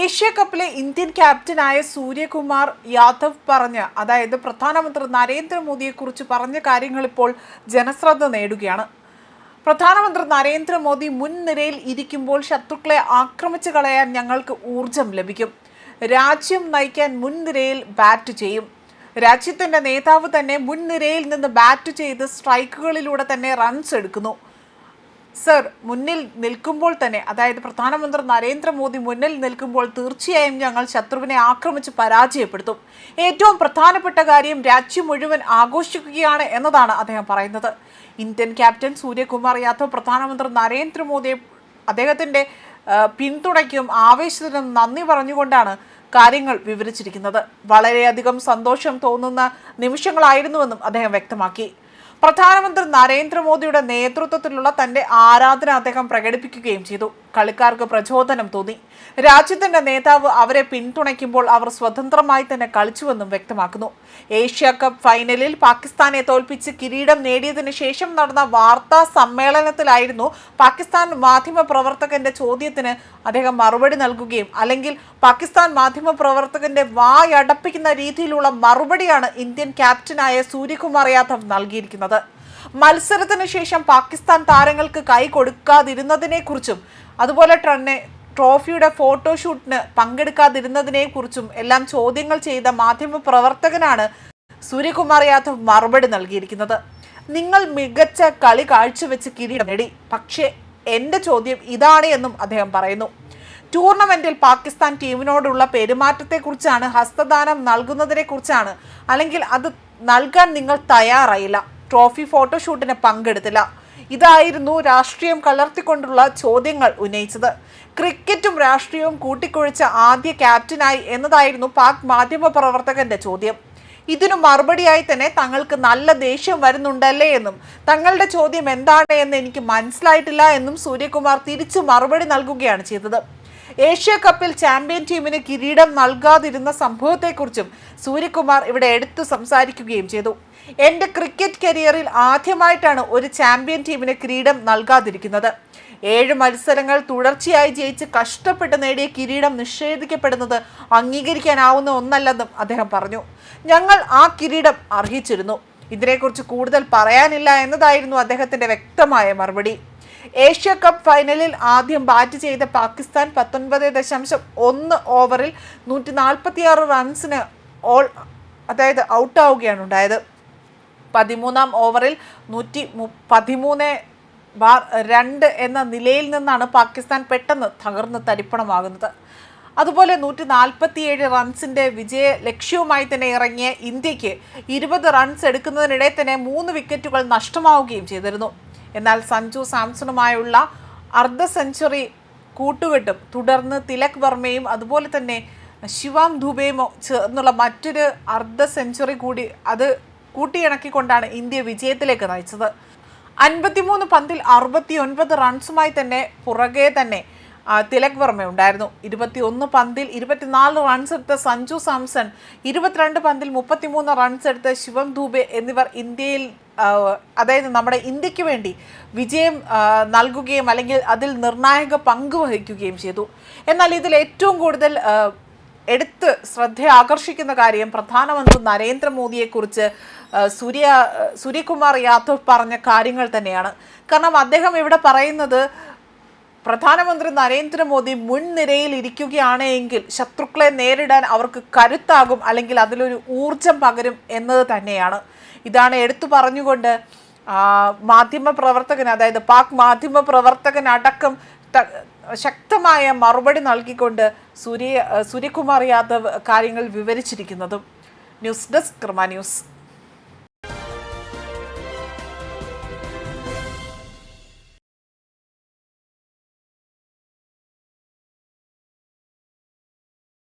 Asia കപ്പിലെ Indian ക്യാപ്റ്റനായ സൂര്യകുമാർ യാദവ് പറഞ്ഞ അതായത് പ്രധാനമന്ത്രി നരേന്ദ്രമോദിയെക്കുറിച്ച് പറഞ്ഞ കാര്യങ്ങൾ ഇപ്പോൾ ജനശ്രദ്ധ നേടുകയാണ്. പ്രധാനമന്ത്രി നരേന്ദ്രമോദി മുൻനിരയിൽ ഇരിക്കുമ്പോൾ ശത്രുക്കളെ ആക്രമിച്ചു കളയാൻ ഞങ്ങൾക്ക് ഊർജം ലഭിക്കും. രാജ്യം നയിക്കാൻ മുൻനിരയിൽ ബാറ്റ് ചെയ്യും. രാജ്യത്തിന്റെ നേതാവ് തന്നെ മുൻനിരയിൽ നിന്ന് ബാറ്റ് ചെയ്ത് സ്ട്രൈക്കുകളിലൂടെ തന്നെ റൺസ് എടുക്കുന്നു. സർ മുന്നിൽ നിൽക്കുമ്പോൾ തന്നെ അതായത് പ്രധാനമന്ത്രി നരേന്ദ്രമോദി മുന്നിൽ നിൽക്കുമ്പോൾ തീർച്ചയായും ഞങ്ങൾ ശത്രുവിനെ ആക്രമിച്ച് പരാജയപ്പെടുത്തും. ഏറ്റവും പ്രധാനപ്പെട്ട കാര്യം രാജ്യം മുഴുവൻ ആഘോഷിക്കുകയാണ് എന്നതാണ് അദ്ദേഹം പറയുന്നത്. ഇന്ത്യൻ ക്യാപ്റ്റൻ സൂര്യകുമാർ യാദവ് പ്രധാനമന്ത്രി നരേന്ദ്രമോദിയെ അദ്ദേഹത്തിന്റെ പിന്തുണയ്ക്കും ആവേശത്തിനും നന്ദി പറഞ്ഞുകൊണ്ടാണ് കാര്യങ്ങൾ വിവരിച്ചിരിക്കുന്നത്. വളരെയധികം സന്തോഷം തോന്നുന്ന നിമിഷങ്ങളായിരുന്നുവെന്നും അദ്ദേഹം വ്യക്തമാക്കി. പ്രധാനമന്ത്രി നരേന്ദ്രമോദിയുടെ നേതൃത്വത്തിലുള്ള തന്റെ ആരാധന അദ്ദേഹം പ്രകടിപ്പിക്കുകയും ചെയ്തു. കളിക്കാർക്ക് പ്രചോദനം തോന്നി. രാജ്യത്തിന്റെ നേതാവ് അവരെ പിന്തുണയ്ക്കുമ്പോൾ അവർ സ്വതന്ത്രമായി തന്നെ കളിച്ചുവെന്നും വ്യക്തമാക്കുന്നു. ഏഷ്യ കപ്പ് ഫൈനലിൽ പാകിസ്ഥാനെ തോൽപ്പിച്ച് കിരീടം നേടിയതിനു ശേഷം നടന്ന വാർത്താ സമ്മേളനത്തിലായിരുന്നു പാകിസ്ഥാൻ മാധ്യമ പ്രവർത്തകന്റെ ചോദ്യത്തിന് അദ്ദേഹം മറുപടി നൽകുകയും അല്ലെങ്കിൽ പാകിസ്ഥാൻ മാധ്യമ പ്രവർത്തകന്റെ വായടപ്പിക്കുന്ന രീതിയിലുള്ള മറുപടിയാണ് ഇന്ത്യൻ ക്യാപ്റ്റനായ സൂര്യകുമാർ യാദവ് നൽകിയിരിക്കുന്നത്. മത്സരത്തിന് ശേഷം പാകിസ്ഥാൻ താരങ്ങൾക്ക് കൈ കൊടുക്കാതിരുന്നതിനെ കുറിച്ചും അതുപോലെ തന്നെ ട്രോഫിയുടെ ഫോട്ടോഷൂട്ടിന് പങ്കെടുക്കാതിരുന്നതിനെ കുറിച്ചും എല്ലാം ചോദ്യങ്ങൾ ചെയ്ത മാധ്യമ പ്രവർത്തകനാണ് സൂര്യകുമാർ യാദവ് മറുപടി നൽകിയിരിക്കുന്നത്. നിങ്ങൾ മികച്ച കളി കാഴ്ചവെച്ച് കിരീടം നേടി. പക്ഷേ എന്റെ ചോദ്യം ഇതാണ് എന്നും അദ്ദേഹം പറയുന്നു. ടൂർണമെന്റിൽ പാകിസ്ഥാൻ ടീമിനോടുള്ള പെരുമാറ്റത്തെക്കുറിച്ചാണ് ഹസ്തദാനം നൽകുന്നതിനെക്കുറിച്ചാണ് അല്ലെങ്കിൽ അത് നൽകാൻ നിങ്ങൾ തയ്യാറായില്ല. ട്രോഫി ഫോട്ടോഷൂട്ടിന് പങ്കെടുത്തില്ല. ഇതായിരുന്നു രാഷ്ട്രീയം കലർത്തിക്കൊണ്ടുള്ള ചോദ്യങ്ങൾ ഉന്നയിച്ചത്. ക്രിക്കറ്റും രാഷ്ട്രീയവും കൂട്ടിക്കുഴിച്ച ആദ്യ ക്യാപ്റ്റനായി എന്നതായിരുന്നു പാക് മാധ്യമ പ്രവർത്തകന്റെ ചോദ്യം. ഇതിനു മറുപടിയായി തന്നെ തങ്ങൾക്ക് നല്ല ദേഷ്യം വരുന്നുണ്ടല്ലേ എന്നും തങ്ങളുടെ ചോദ്യം എന്താണ് എന്ന് എനിക്ക് മനസ്സിലായിട്ടില്ല എന്നും സൂര്യകുമാർ തിരിച്ചു മറുപടി നൽകുകയാണ് ചെയ്തത്. ഏഷ്യ കപ്പിൽ ചാമ്പ്യൻ ടീമിന് കിരീടം നൽകാതിരുന്ന സംഭവത്തെക്കുറിച്ചും സൂര്യകുമാർ ഇവിടെ എടുത്തു സംസാരിക്കുകയും ചെയ്തു. എന്റെ ക്രിക്കറ്റ് കരിയറിൽ ആദ്യമായിട്ടാണ് ഒരു ചാമ്പ്യൻ ടീമിന് കിരീടം നൽകാതിരിക്കുന്നത്. ഏഴ് മത്സരങ്ങൾ തുടർച്ചയായി ജയിച്ച് കഷ്ടപ്പെട്ട് നേടിയ കിരീടം നിഷേധിക്കപ്പെടുന്നത് അംഗീകരിക്കാനാവുന്ന ഒന്നല്ലെന്നും അദ്ദേഹം പറഞ്ഞു. ഞങ്ങൾ ആ കിരീടം അർഹിച്ചിരുന്നു. ഇതിനെക്കുറിച്ച് കൂടുതൽ പറയാനില്ല എന്നതായിരുന്നു അദ്ദേഹത്തിന്റെ വ്യക്തമായ മറുപടി. ഏഷ്യ കപ്പ് ഫൈനലിൽ ആദ്യം ബാറ്റ് ചെയ്ത പാകിസ്ഥാൻ പത്തൊൻപത് ദശാംശം ഒന്ന് ഓവറിൽ നൂറ്റി നാൽപ്പത്തിയാറ് റൺസിന് ഓൾ അതായത് ഔട്ടാവുകയാണ് ഉണ്ടായത്. പതിമൂന്നാം ഓവറിൽ നൂറ്റി മു പതിമൂന്ന് ബാർ രണ്ട് എന്ന നിലയിൽ നിന്നാണ് പാകിസ്ഥാൻ പെട്ടെന്ന് തകർന്ന് തരിപ്പണമാകുന്നത്. അതുപോലെ നൂറ്റി നാൽപ്പത്തിയേഴ് റൺസിന്റെ വിജയ ലക്ഷ്യവുമായി തന്നെ ഇറങ്ങിയ ഇന്ത്യയ്ക്ക് ഇരുപത് റൺസ് എടുക്കുന്നതിനിടെ തന്നെ മൂന്ന് വിക്കറ്റുകൾ നഷ്ടമാവുകയും ചെയ്തിരുന്നു. എന്നാൽ സഞ്ജു സാംസണുമായുള്ള അർദ്ധ സെഞ്ചുറി കൂട്ടുകെട്ടും തുടർന്ന് തിലക് വർമ്മയും അതുപോലെ തന്നെ ശിവാം ദുബെയും ചേർന്നുള്ള മറ്റൊരു അർദ്ധ സെഞ്ചുറി കൂടി അത് കൂട്ടിയിണക്കിക്കൊണ്ടാണ് ഇന്ത്യ വിജയത്തിലേക്ക് നയിച്ചത്. അൻപത്തിമൂന്ന് പന്തിൽ അറുപത്തി ഒൻപത് റൺസുമായി തന്നെ പുറകെ തന്നെ തിലക് വർമ്മ ഉണ്ടായിരുന്നു. ഇരുപത്തിയൊന്ന് പന്തിൽ ഇരുപത്തിനാല് റൺസ് എടുത്ത സഞ്ജു സാംസൺ ഇരുപത്തിരണ്ട് പന്തിൽ മുപ്പത്തിമൂന്ന് റൺസ് എടുത്ത ശിവം ദൂബെ എന്നിവർ ഇന്ത്യയിൽ അതായത് നമ്മുടെ ഇന്ത്യയ്ക്ക് വേണ്ടി വിജയം നൽകുകയും അല്ലെങ്കിൽ അതിൽ നിർണായക പങ്ക് വഹിക്കുകയും ചെയ്തു. എന്നാൽ ഇതിൽ ഏറ്റവും കൂടുതൽ എടുത്ത് ശ്രദ്ധ ആകർഷിക്കുന്ന കാര്യം പ്രധാനമന്ത്രി നരേന്ദ്രമോദിയെക്കുറിച്ച് സൂര്യ സൂര്യകുമാർ യാദവ് പറഞ്ഞ കാര്യങ്ങൾ തന്നെയാണ്. കാരണം അദ്ദേഹം ഇവിടെ പറയുന്നത് പ്രധാനമന്ത്രി നരേന്ദ്രമോദി മുൻനിരയിൽ ഇരിക്കുകയാണ് എങ്കിൽ ശത്രുക്കളെ നേരിടാൻ അവർക്ക് കരുത്താകും അല്ലെങ്കിൽ അതിലൊരു ഊർജം പകരും എന്നത് തന്നെയാണ്. ഇതാണ് എടുത്തു പറഞ്ഞുകൊണ്ട് മാധ്യമ പ്രവർത്തകൻ അതായത് പാക് മാധ്യമ പ്രവർത്തകൻ അടക്കം ശക്തമായ മറുപടി നൽകിക്കൊണ്ട് സൂര്യ സൂര്യകുമാർ യാദവ് കാര്യങ്ങൾ വിവരിച്ചിരിക്കുന്നതും. ന്യൂസ് ഡെസ്ക് ക്രമ ന്യൂസ്.